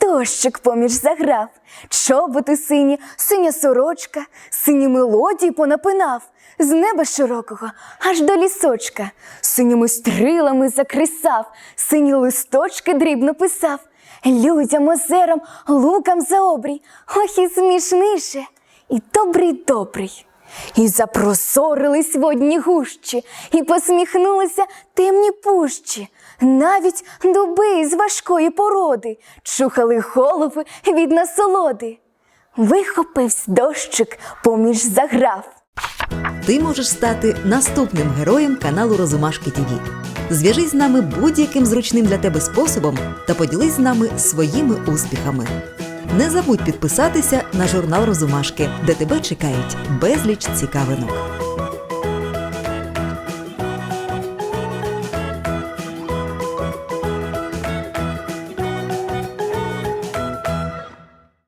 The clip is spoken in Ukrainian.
дощик поміж заграв, чоботи сині, синя сорочка, сині мелодії понапинав. З неба широкого аж до лісочка, синіми стрілами закрисав, сині листочки дрібно писав, людям, озерам, лукам за обрій, ох і смішніше, і добрий добрий. І запросорились водні гущі, і посміхнулися темні пущі. Навіть дуби з важкої породи чухали голови від насолоди. Вихопивсь дощик поміж заграв. Ти можеш стати наступним героєм каналу Розумашки ТІВІ. Зв'яжись з нами будь-яким зручним для тебе способом та поділись з нами своїми успіхами. Не забудь підписатися на журнал Розумашки, де тебе чекають безліч цікавинок.